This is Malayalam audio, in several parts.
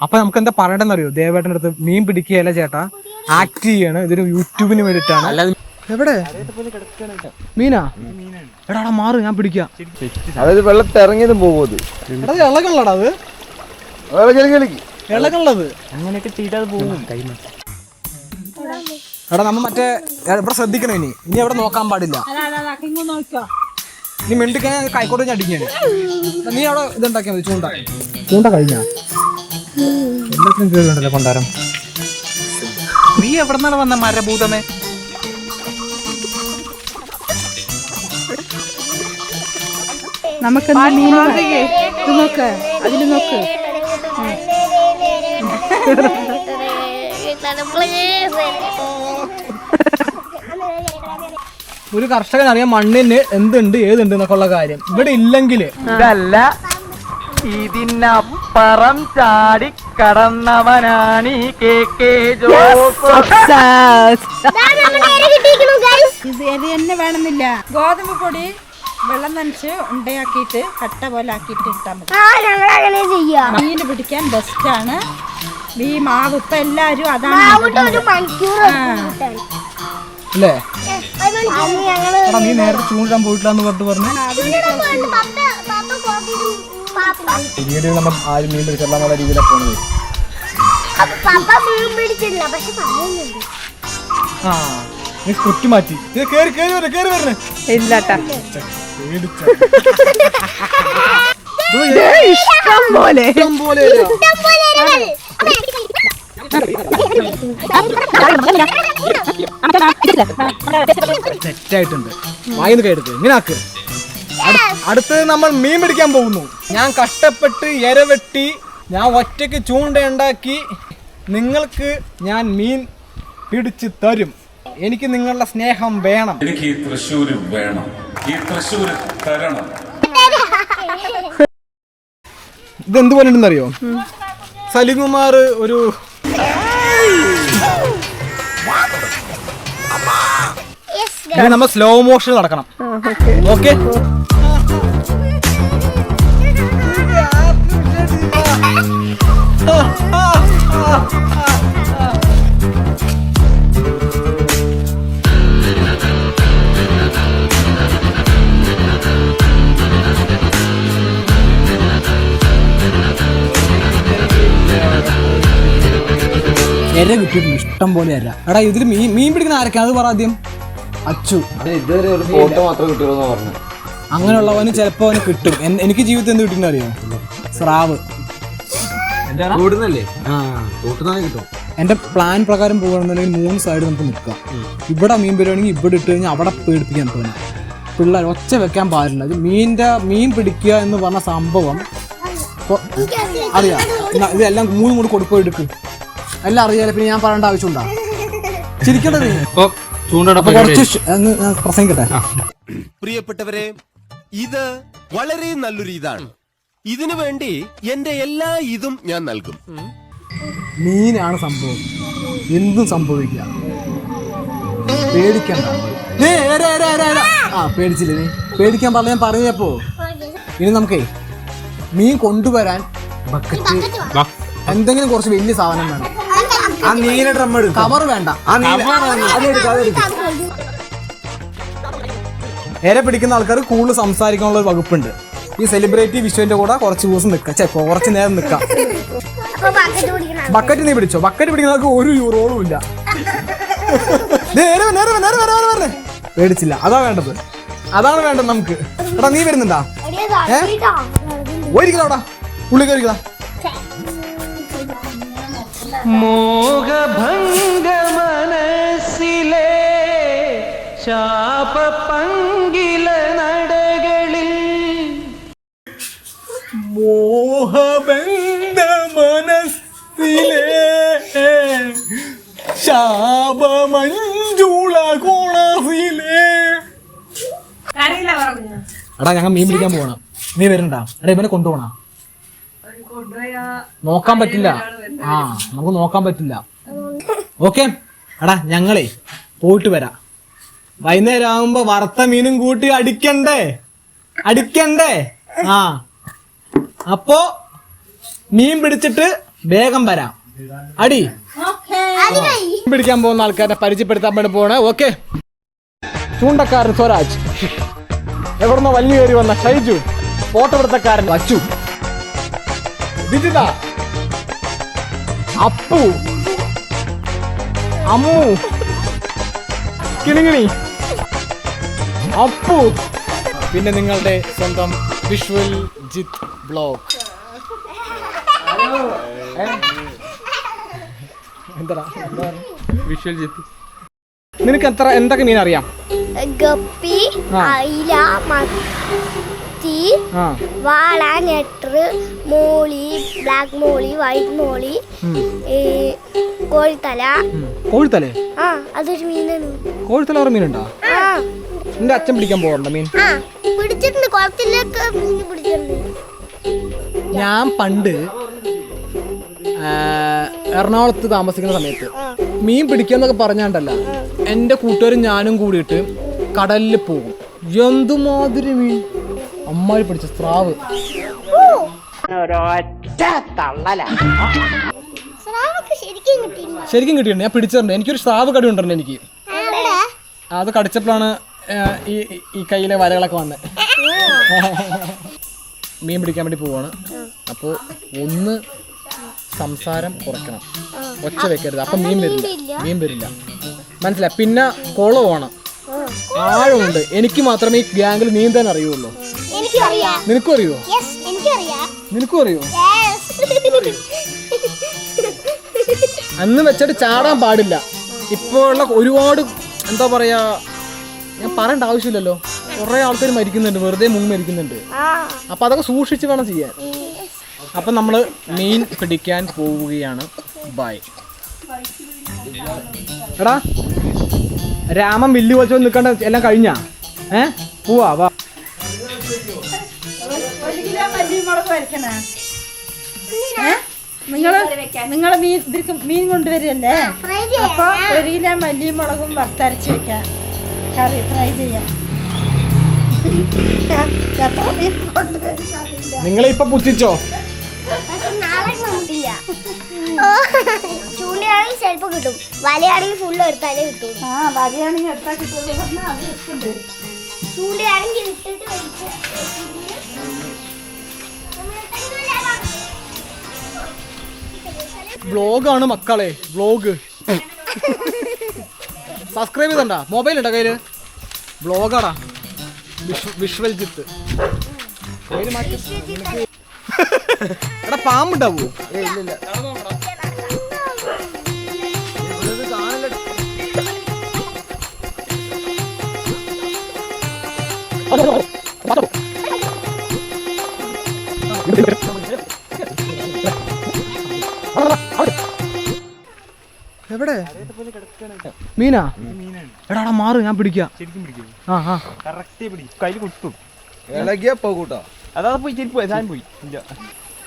അപ്പൊ നമുക്ക് എന്താ പറയണ്ടെന്ന് അറിയോ ദേവേട്ടന്റെ അടുത്ത് മീൻ പിടിക്കുകയല്ല ചേട്ടാ. ആക്ട് ചെയ്യാണ്. ഇതൊരു യൂട്യൂബിന് വേണ്ടിട്ടാണ് എവിടെ? മീനാ? എടാ മാറ് ഞാൻ പിടിക്കാം. അതായത് വെള്ളത്തിൽ ഇറങ്ങിയതും പോകും അത്. എടാ അത്. ഇളകണല്ലത് അങ്ങനെയൊക്കെ ചെയ്താൽ പോകും എടാ നമ്മ മറ്റേ ഇവിടെ ശ്രദ്ധിക്കണം ഇനി. ഇനി എവിടെ നോക്കാൻ പാടില്ല. നീ മെണ്ടിക്കാൻ കൈക്കോട്ട് ഞാൻ. അടിക്കാണ് നീ അവിടെ ഇതുണ്ടാക്കിയാൽ മതി ചൂണ്ട. ചൂണ്ട കഴിഞ്ഞാ? എല്ലാത്തിനും കേൾക്കണ്ടല്ലോ കൊണ്ടാരം നീ എവിടെ നിന്നാണ് വന്ന മരഭൂതമേ? നമുക്ക് നോക്ക് അതിൽ നോക്ക്. ഒരു കർഷകൻ അറിയാം മണ്ണിന് എന്തുണ്ട് ഏതുണ്ട് എന്നൊക്കെ ഉള്ള കാര്യം. ഇവിടെ ഇല്ലെങ്കിൽ ഇതല്ല. ഇതിനപ്പുറം ചാടി കടന്നവനാണ് ഈ കെ കെ ഇത് ഇത് തന്നെ വേണമെന്നില്ല. ഗോതമ്പ് പൊടി വെള്ളം നനച്ച് ഉണ്ടയാക്കിയിട്ട് കട്ട പോലെ ആക്കിയിട്ട് ഇട്ടാൽ മതി. മീൻ പിടിക്കാൻ ബെസ്റ്റാണ് ഈ മാവ് ഇപ്പൊ എല്ലാരും അതാണ് അല്ലേ? എടാ നീ നേരത്തെ ചൂണ്ടിടാൻ പോയിട്ടില്ല എന്ന് പറഞ്ഞിട്ട് പറഞ്ഞു. പിന്നീട് നമ്മൾ ആരും മീൻ പിടിച്ചില്ല എന്നുള്ള രീതിയിലാണ് പോണത്. ആ നീ കുറ്റി മാറ്റി. കേറി കേറി വരണേ കേറി വരണേ ഇല്ലട്ടാ. പേടിച്ച. ഇഷ്ടം പോലെ. ഇഷ്ടം പോലെ വരിക. സെറ്റായിട്ടുണ്ട് വായിന്ന് കൈയെടുക്ക് ഇങ്ങനെ ആക്ക്. അടു- അടുത്തത് നമ്മൾ മീൻ പിടിക്കാൻ പോകുന്നു. ഞാൻ കഷ്ടപ്പെട്ട് ഇരവെട്ടി ഞാൻ ഒറ്റയ്ക്ക് ചൂണ്ടയുണ്ടാക്കി നിങ്ങൾക്ക് ഞാൻ മീൻ പിടിച്ച് തരും. എനിക്ക് നിങ്ങളുടെ സ്നേഹം വേണം. എനിക്ക് ഈ തൃശ്ശൂര് വേണം. ഈ തൃശ്ശൂര് തരണം. ഇതെന്ത് പറഞ്ഞിട്ടുണ്ടെന്നറിയോ സലികുമാർ ഒരു ഇത് നമ്മൾ സ്ലോ മോഷൻ നടക്കണം. ഓക്കെ എര കിട്ടിയിട്ടുണ്ട്. ഇഷ്ടം പോലെ എര. എടാ ഇതിൽ മീൻ മീൻ പിടിക്കുന്ന ആരൊക്കെ അത് പറ ആദ്യം. അച്ചു. ഇതുവരെ ഒരു ഫോട്ടോ മാത്രമേ കിട്ടുള്ളൂ പറഞ്ഞു. അങ്ങനെയുള്ളവന് ചിലപ്പോ അവന് കിട്ടും. എൻ- എനിക്ക് ജീവിതത്തിൽ എന്ത് കിട്ടുന്ന അറിയാം സ്രാവ് കൂടുന്നല്ലേ? കിട്ടും. എന്റെ പ്ലാൻ പ്രകാരം പോകുകയാണെന്നുണ്ടെങ്കിൽ മൂന്ന് സൈഡ് നമുക്ക് നിൽക്കാം. ഇവിടെ മീൻ പിടിയാണെങ്കിൽ ഇവിടെ ഇട്ട് കഴിഞ്ഞാൽ അവിടെ പേടിപ്പിക്കാൻ തോന്നി. പിള്ളേർ ഒച്ച വെക്കാൻ പാടില്ല. ഇത് മീനിന്റെ മീൻ പിടിക്കുക എന്ന് പറഞ്ഞ സംഭവം ഇപ്പൊ അറിയാം. എന്നാ ഇതെല്ലാം മൂന്നും കൂടി കൊടുപ്പോ എടുക്കും. എല്ലാം അറിയാലോ പിന്നെ ഞാൻ പറയേണ്ട ആവശ്യമുണ്ടോ? ചിരിക്കണ്ടത് പ്രസംഗിക്കട്ടെ പ്രിയപ്പെട്ടവരെ ഇത് വളരെ നല്ലൊരു ഇതാണ്. ഇതിനു വേണ്ടി എന്റെ എല്ലാ ഇതും ഞാൻ നൽകും. മീനാണ് സംഭവം. എന്തും സംഭവിക്കാം പേടിക്കണ്ട. ആ പേടിച്ചില്ലേ നീ? പേടിക്കാൻ പറഞ്ഞ ഞാൻ പറഞ്ഞപ്പോ. ഇനി നമുക്കേ മീൻ കൊണ്ടുവരാൻ ബക്കറ്റ് എന്തെങ്കിലും കുറച്ച് വലിയ സാധനം വേണം. ആ നീല ഡ്രം എടുക്കും. കവർ വേണ്ട. അതെടുക്കാം അതെടുക്കാം ഏരെ പിടിക്കുന്ന ആൾക്കാർ കൂടുതൽ സംസാരിക്കാനുള്ള ഒരു വകുപ്പുണ്ട്. ഈ സെലിബ്രിറ്റി വിഷുവിന്റെ കൂടെ കുറച്ച് ദിവസം നിൽക്കാം ചേ കുറച്ച് നേരം നിൽക്കാം ബക്കറ്റ് നീ പിടിച്ചോ? ബക്കറ്റ് പിടിക്കുന്നവർക്ക് ഒരു യൂറോളും ഇല്ല. നേരെ നേരെ നേരെ നേരെ നേരെ. പേടിച്ചില്ല. അതാ വേണ്ടത്. അതാണ് വേണ്ടത് നമുക്ക്. എടാ നീ വരുന്നുണ്ടാ? ഏ? ഒരിക്കലോടാ ഉള്ളി കയറിക്കലാ മോഹഭംഗ മനസ്സിലെ ശാപ പങ്കില നടകളിൽ മോഹബന്ധ മനസ്സിലെ ശാപമഞ്ജുള കോണസിലെ എടാ ഞങ്ങൾ മീൻ പിടിക്കാൻ പോകണം നീ വരണ്ട. എടാ ഇവനെ കൊണ്ടുപോണ. നോക്കാൻ പറ്റില്ല. ആ നമുക്ക് നോക്കാൻ പറ്റില്ല. ഓക്കെ. എടാ ഞങ്ങളേ പോയിട്ട് വരാം. വൈകുന്നേരം ആകുമ്പോ വറുത്ത മീനും കൂട്ടി അടിക്കണ്ടേ? അടിക്കണ്ടേ? ആ. അപ്പോ മീൻ പിടിച്ചിട്ട് വേഗം വരാം. അടി. മീൻ പിടിക്കാൻ പോകുന്ന ആൾക്കാരെ പരിചയപ്പെടുത്താൻ വേണ്ടി പോണേ. ഓക്കെ. ചൂണ്ടക്കാരൻ സ്വരാജ്. എവിടുന്നോ വലിയ കയറി വന്ന ഷൈജു. ഫോട്ടോ എടുത്തക്കാരൻ വച്ചു. വിജിത അപ്പു. അമ്മു. കിണിങ്ങിണി. അപ്പു. പിന്നെ നിങ്ങളുടെ സ്വന്തം വിഷ്വൽ ജിത് ബ്ലോഗ്. എന്താ വിഷ്വൽ ജിത്ത് നിനക്ക് എത്ര എന്തൊക്കെ മീൻ അറിയാം? ഗപ്പി. അയില മത്തി വാള നെട്ടറ് മോളി ബ്ലാക്ക് മോളി വൈറ്റ് മോളി കോഴിത്തല. കോഴിത്തലേ? ആ അതൊരു മീനാണ്. കോഴിത്തല ഒരു മീനുണ്ടോ? ആ. നിന്റെ അച്ഛൻ പിടിക്കാൻ പോകണ്ട മീൻ? ആ പിടിച്ചിട്ടുണ്ട്. കുളത്തിലൊക്കെ മീൻ പിടിച്ചിട്ടുണ്ട്. ഞാൻ പണ്ട് എറണാകുളത്ത് താമസിക്കുന്ന സമയത്ത് മീൻ പിടിക്കാന്നൊക്കെ പറഞ്ഞാണ്ടല്ല എന്റെ കൂട്ടുകാരും ഞാനും കൂടിയിട്ട് കടലിൽ പോകും. എന്തുമാതിരി മീൻ? അമ്മായി പിടിച്ച സ്രാവ്. ശരിക്കും കിട്ടിയിട്ടുണ്ട്. ഞാൻ പിടിച്ചിട്ടുണ്ട്. എനിക്കൊരു സ്രാവ് കടി ഉണ്ടല്ലോ എനിക്ക്. അത് കടിച്ചപ്പോഴാണ് ഈ ഈ കയ്യിലെ വരകളൊക്കെ വന്നത് മീൻ പിടിക്കാൻ വേണ്ടി പോവാണ്. അപ്പോൾ ഒന്ന് സംസാരം കുറയ്ക്കണം. ഒച്ച വെക്കരുത്. അപ്പം മീൻ വരില്ല. മീൻ വരില്ല. മനസ്സിലായി? പിന്നെ കുളമാണ്. ആഴമുണ്ട്. എനിക്ക് മാത്രമേ ഈ ഗ്യാങ്കിൽ നീന്താൻ അറിയുള്ളൂ. നിനക്കും അറിയോ നിനക്കും അറിയോ? അന്ന് വെച്ചിട്ട് ചാടാൻ പാടില്ല. ഇപ്പോഴുള്ള ഒരുപാട് എന്താ പറയാ ഞാൻ പറയേണ്ട ആവശ്യമില്ലല്ലോ. കുറേ ആൾക്കാർ മരിക്കുന്നുണ്ട് വെറുതെ മുങ്ങി മരിക്കുന്നുണ്ട്. അപ്പൊ അതൊക്കെ സൂക്ഷിച്ച് വേണം ചെയ്യാൻ. അപ്പൊ നമ്മൾ മീൻ പിടിക്കാൻ പോവുകയാണ്. ബൈ എടാ രാമൻ വില്ലു വെച്ചോ നിൽക്കണ്ട എല്ലാം കഴിഞ്ഞാ? ഏ? പോവാ വാ. വരക്കണ നിങ്ങൾ നിങ്ങൾ മീൻ ഇവർക്ക് മീൻ കൊണ്ടുവരില്ലേ? അപ്പൊ ഒരു കിലോ മല്ലിയും മുളകും വറുത്തരച്ച് വെക്കാം. കറി ഫ്രൈ ചെയ്യാം. നിങ്ങൾ ഇപ്പൊ പുച്ഛിച്ചോ? ചൂണ്ടിയാണെങ്കിൽ ചെലപ്പോ കിട്ടും. വലയാണെങ്കിൽ ഫുള്ള് എടുത്താലേ കിട്ടും. ചൂണ്ടിയാണെങ്കിൽ ഇട്ടിട്ട് വ്ലോഗാണ് മക്കളെ വ്ലോഗ് സബ്സ്ക്രൈബ് ചെയ്തണ്ട? മൊബൈൽ ഉണ്ടോ കയ്യിൽ? വ്ലോഗാടാ വിഷ്വൽ ജിത്ത് എടാ പാമ്പുണ്ടാവോ? ഇല്ല എടാ പാമ്പുണ്ടാവോ എവിടെ? മീനാ? എടാ മാറ് ഞാൻ പിടിക്കാം. ആ ആ. കറക്റ്റ് പിടി. കയ്യിൽ കുത്തും. അതാ പോയി ചെരുപ്പ് പോയി പോയി. ഇല്ല.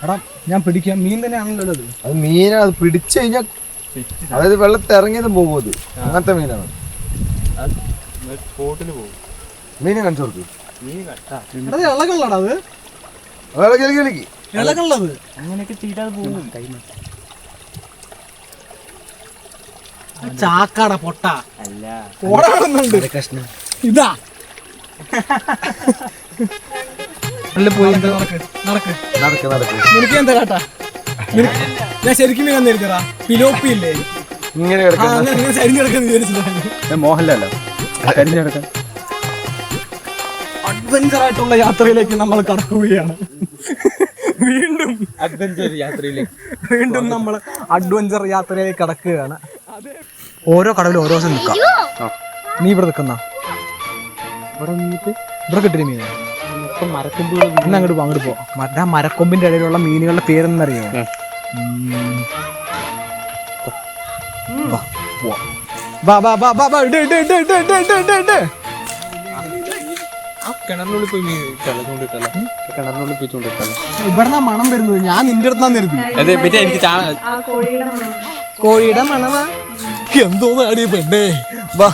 എടാ ഞാൻ പിടിക്കാം. മീൻ തന്നെയാണല്ലോ അത് അത് മീനാ അത് പിടിച്ചു കഴിഞ്ഞാൽ അതായത് വെള്ളത്തിൽ ഇറങ്ങിയത് പോകും അത്. അങ്ങനത്തെ മീനാണ്. സ്പോട്ടിന് പോകും. മീനെ കാണിച്ചു ഇളകള്ളടാ അത്. ഇളകി ഇളകി ഇളകി. ഇളകള്ളത് അങ്ങനെയൊക്കെ ചെയ്താൽ പോകും. ചാക്കാടാ പൊട്ട. അല്ല. കഷ്ണം. ഇതാ. അല്ല പോയി നടക്ക് നടക്ക്. നടക്ക് നടക്ക്. നിനക്ക് എന്താ കാട്ടാ? ഞാൻ ശരിക്കും പിലോപ്പി ഇല്ലേ? ഇങ്ങനെ ആ കിടക്കുന്ന അങ്ങനെ നിങ്ങൾ ചരിഞ്ഞ് കിടക്കുന്ന വിചാരിച്ചതാണ് മോഹൻലാലോ? കരിഞ്ഞെടുക്കാൻ അഡ്വഞ്ചർ ആയിട്ടുള്ള യാത്രയിലേക്ക് നമ്മൾ കടക്കുകയാണ്. വീണ്ടും അഡ്വഞ്ചർ യാത്രയിലേക്ക്. വീണ്ടും നമ്മൾ അഡ്വഞ്ചർ യാത്രയിലേക്ക് കടക്കുകയാണ്. ഓരോ കടവിലും ഓരോ ദിവസം നിൽക്കാം. നീ ഇവിടെ നിൽക്കുന്ന. ഇവിടെ നിന്നിട്ട് ഇവിടെ കിട്ടിയ മീൻ അങ്ങോട്ട് പോ അങ്ങോട്ട് പോ. മറ്റേ ആ മരക്കൊമ്പിന്റെ ഇടയിലുള്ള മീനുകളുടെ പേരെന്നറിയോ? വാ വാ വാ വാ വാ ഇട് ഇട് ഇട് ഇട് ഇട് ഇട് ഇട് ഇട്. കിണറിനുള്ളിൽ പോയി മീൻ കിളച്ചുകൊണ്ടിട്ടല്ലോ കിണറിനുള്ളിൽ പോയി ചൂണ്ടിട്ടല്ലോ ഇവിടുന്ന മണം വരുന്നത്. ഞാൻ നിന്റെ അടുത്താന്ന് കരുതി അതെ പിന്നെ എനിക്ക് ചാണ കോഴിയുടെ മണമാ. എന്തോ നാടി പെണ്ണേ? വാ.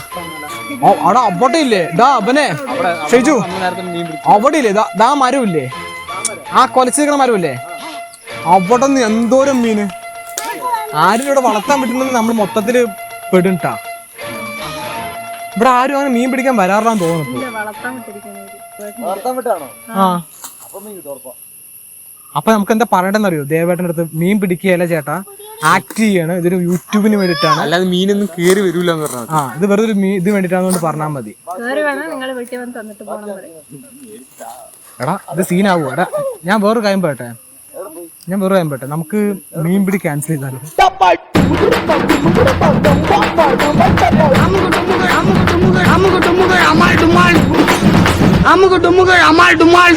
അവിടെ അവിടെ ഇല്ലേ? ഡാ അവനെ. ഷെജു അവിടെ ഇല്ലേ ദാ- ദാ മരം ഇല്ലേ ആ കൊലച്ചിരിക്കണ മരമില്ലേ? അവിടെ നിന്ന് എന്തോരം മീന് ആരും ഇവിടെ വളർത്താൻ പറ്റുന്നത് നമ്മൾ മൊത്തത്തിൽ പെടുണ്ടാ ഇവിടെ ആരും അങ്ങനെ മീൻ പിടിക്കാൻ വരാറില്ലാന്ന് തോന്നുന്നു അപ്പൊ നമുക്ക് എന്താ പറയണ്ടെന്നറിയോ ദേവേട്ടന്റെ അടുത്ത് മീൻ പിടിക്കുകയല്ല ചേട്ടാ? ആക്ട് ചെയ്യാണ്. ഇതൊരു യൂട്യൂബിന് വേണ്ടിയിട്ടാണ്. അല്ലാതെ മീനൊന്നും കേറി വരൂല എന്ന് ആ ഇത് വെറുതെ ഒരു മീൻ ഇത് വേണ്ടിയിട്ടാണെന്ന് പറഞ്ഞാൽ മതി. എടാ ഇത് സീനാവോ? എടാ ഞാൻ വേറൊരു കാര്യം പോട്ടെ ഞാൻ വേറെ കാര്യം പോട്ടെ നമുക്ക് മീൻ പിടി ക്യാൻസൽ ചെയ്താലോ? അമുക്ക് ടുമുകൾ അമാൾ ഡുമാൾ